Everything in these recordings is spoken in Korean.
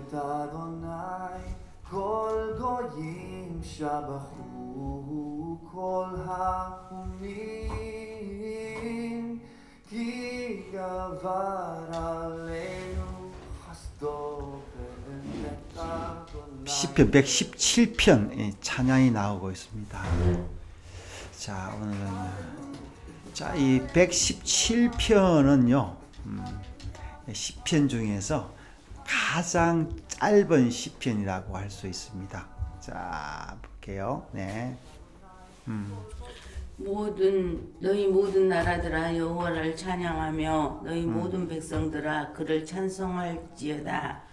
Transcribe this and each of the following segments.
את אדוני, כל גויים שבחו, כל האומים, כי גבר עלינו חסדו באמת אדוני. 시편 117편 찬양이 나오고 있습니다. 자 오늘은 자이 117편은요 시편 중에서 가장 짧은 시편이라고 할 수 있습니다. 자 볼게요. 네. 음. 모든 너희 모든 나라들아 여호와를 찬양하며 너희 모든 백성들아 그를 찬송할지어다.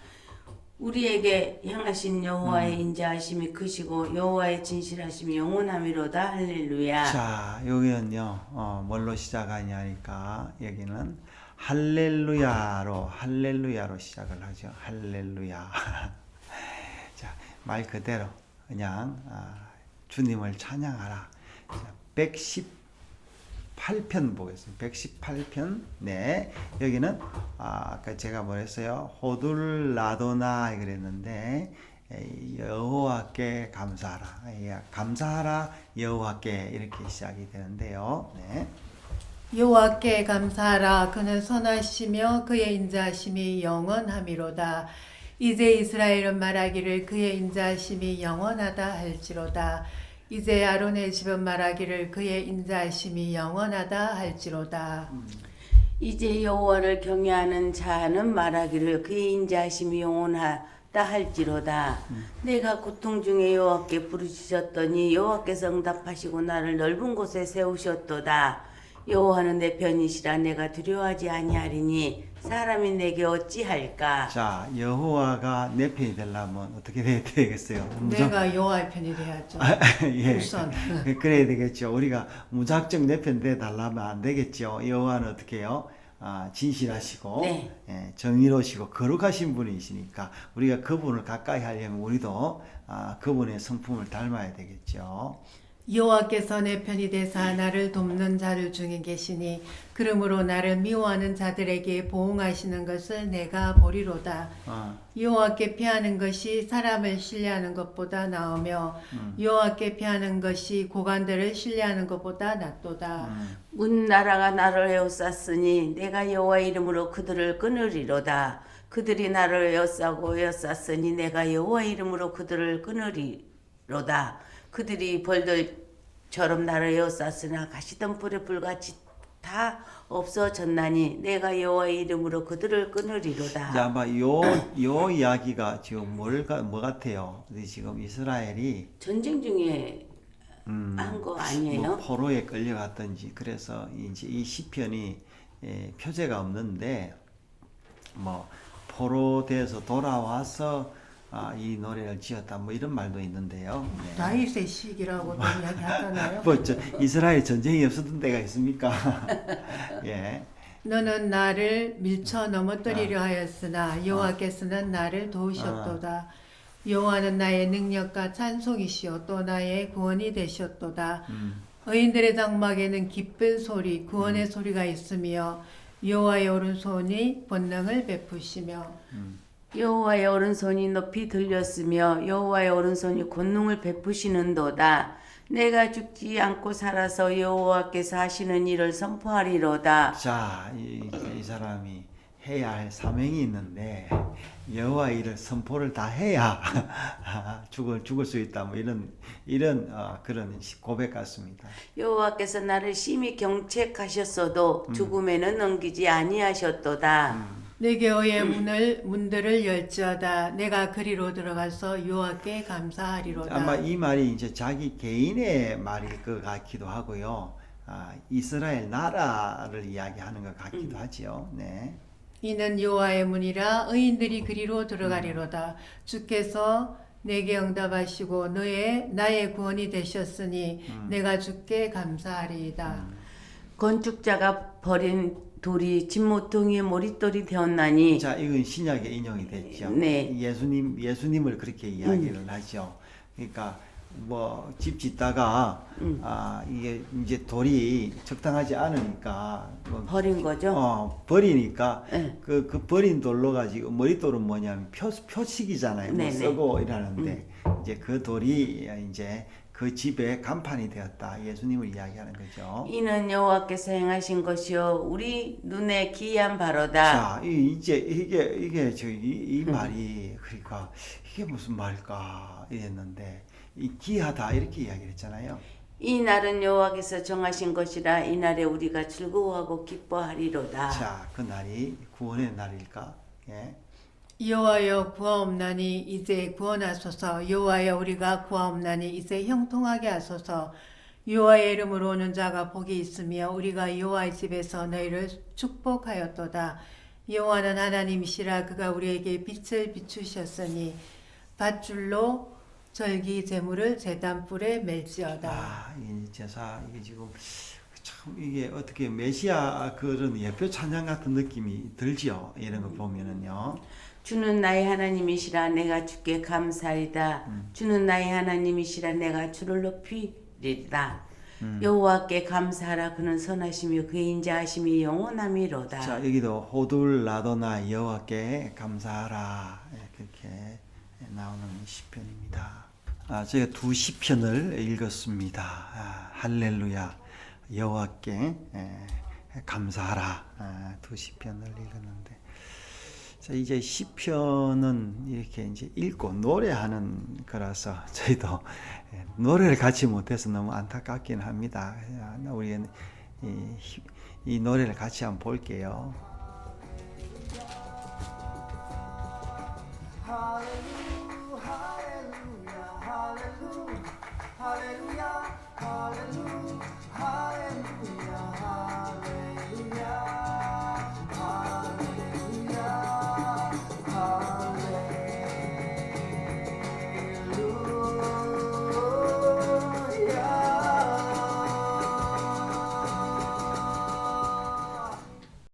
우리에게 향하신 여호와의 인자하심이 크시고 여호와의 진실하심이 영원함이로다 할렐루야. 자 여기는요 어, 뭘로 시작하냐니까 여기는 할렐루야로 할렐루야로 시작을 하죠. 할렐루야. 자 말 그대로 그냥 아, 주님을 찬양하라. 자, 118편 보겠습니다. 118편. 네. 여기는 아, 아까 제가 뭐랬어요? 호둘라도나 그랬는데 에, 여호와께 감사하라. 예, 감사하라 여호와께 이렇게 시작이 되는데요. 네. 여호와께 감사하라 그는 선하시며 그의 인자하심이 영원함이로다 이제 이스라엘은 말하기를 그의 인자하심이 영원하다 할지로다 이제 아론의 집은 말하기를 그의 인자하심이 영원하다 할지로다 이제 여호와를 경외하는 자는 말하기를 그의 인자하심이 영원하다 할지로다. 내가 고통 중에 여호와께 부르짖었더니 여호와께서 응답하시고 나를 넓은 곳에 세우셨도다. 여호와는 내 편이시라 내가 두려워하지 아니하리니 사람이 내게 어찌할까? 자, 여호와가 내 편이 되려면 어떻게 돼야 되겠어요? 무작- 내가 여호와의 편이 돼야죠 예. 우선 그래야 되겠죠. 우리가 무작정 내 편 돼 달라면 안 되겠죠. 여호와는 어떻게 해요? 아, 진실하시고 네. 예, 정의로우시고 거룩하신 분이시니까 우리가 그분을 가까이 하려면 우리도 아, 그분의 성품을 닮아야 되겠죠. 여호와께서 내 편이 되사 나를 돕는 자들 중에 계시니 그러므로 나를 미워하는 자들에게 보응하시는 것을 내가 보리로다 어, 여호와께 피하는 것이 사람을 신뢰하는 것보다 나으며 여호와께 피하는 것이 고관들을 신뢰하는 것보다 낫도다. 문 나라가 나를 에워쌌으니 내가 여호와 이름으로 그들을 끊으리로다. 그들이 나를 에워싸고 에워쌌으니 내가 여호와 이름으로 그들을 끊으리로다. 그들이 벌들처럼 나를 에워쌌으나 가시던 뿔의 불같이 다 없어졌나니 내가 여호와의 이름으로 그들을 끊으리로다. 이제 아마 요, 요 이야기가 지금 뭘까, 뭐 같아요? 근데 지금 이스라엘이 전쟁 중에 음, 한거뭐 아니에요? 포로에 끌려갔든지 그래서 이제 이 시편이 예, 표제가 없는데 뭐 포로돼서 돌아와서 아, 이 노래를 지었다 뭐 이런 말도 있는데요. 네. 다윗의 시기라고도 이야기 하잖아요. 뭐 저, 이스라엘 전쟁이 없었던 때가 있습니까? 예. 너는 나를 밀쳐 넘어뜨리려 하였으나 여호와께서는 나를 도우셨도다. 여호와는 나의 능력과 찬송이시요 또 나의 구원이 되셨도다. 의인들의 장막에는 기쁜 소리, 구원의 소리가 있으며 여호와의 오른손이 본능을 베푸시며 여호와의 오른손이 높이 들렸으며 여호와의 오른손이 권능을 베푸시는도다. 내가 죽지 않고 살아서 여호와께서 하시는 일을 선포하리로다. 자, 이, 이 사람이 해야 할 사명이 있는데 여호와 일을 선포를 다 해야 죽을 죽을 수 있다. 뭐 이런 이런 어, 그런 고백 같습니다. 여호와께서 나를 심히 경책하셨어도 죽음에는 넘기지 아니하셨도다. 내게 의의 문을 문들을 열지어다. 내가 그리로 들어가서 여호와께 감사하리로다. 아마 이 말이 이제 자기 개인의 말일 것 같기도 하고요. 아, 이스라엘 나라를 이야기하는 것 같기도 하지요. 네. 이는 여호와의 문이라 의인들이 그리로 들어가리로다. 주께서 내게 응답하시고 너의 나의 구원이 되셨으니 내가 주께 감사하리이다. 건축자가 버린 돌이 진모퉁이의 머릿돌이 되었나니 자, 이건 신약에 인용이 됐죠. 네. 예수님 예수님을 그렇게 이야기를 하죠. 그러니까 뭐 집 짓다가 음. 아 이게 이제 돌이 적당하지 않으니까 뭐 버린 거죠? 어, 버리니까 네. 그, 그 버린 돌로 가지고 머릿돌은 뭐냐면 표, 표식이잖아요. 뭐 네네. 음. 쓰고 이러는데 이제 그 돌이 이제 그 집의 간판이 되었다. 예수님을 이야기하는 거죠. 이는 여호와께서 행하신 것이요 우리 눈에 기이한 바로다. 자, 이, 이제 이게 이게 저이 이 말이 그러니까 이게 무슨 말일까 이랬는데 이 기하다 이렇게 이야기를 했잖아요. 이 날은 여호와께서 정하신 것이라 이 날에 우리가 즐거워하고 기뻐하리로다. 자, 그 날이 구원의 날일까? 예. 여호와여 구하옵나니 이제 구원하소서. 여호와여 우리가 구하옵나니 이제 형통하게 하소서. 여호와의 이름으로 오는 자가 복이 있으며 우리가 여호와의 집에서 너희를 축복하였도다. 여호와는 하나님이시라. 그가 우리에게 빛을 비추셨으니 밧줄로 절기 제물을 제단불에 멜지어다. 아, 이 제사 이게 지금 참 이게 어떻게 메시아 그런 예표 찬양 같은 느낌이 들지요. 이런 거 보면은요. 주는 나의 하나님이시라 내가 주께 감사리다. 주는 나의 하나님이시라 내가 주를 높이리다. 여호와께 감사하라 그는 선하시며 그의 인자하심이 영원함이로다. 자 여기도 호둘라도나 여호와께 감사하라 예, 그렇게 나오는 시편입니다. 아 제가 두 시편을 읽었습니다. 아, 할렐루야 여호와께 예, 감사하라 아, 두 시편을 읽었는데 자 이제 시편은 이렇게 이제 읽고 노래하는 거라서 저희도 예, 노래를 같이 못해서 너무 안타깝긴 합니다. 아, 우리 이, 이 노래를 같이 한번 볼게요.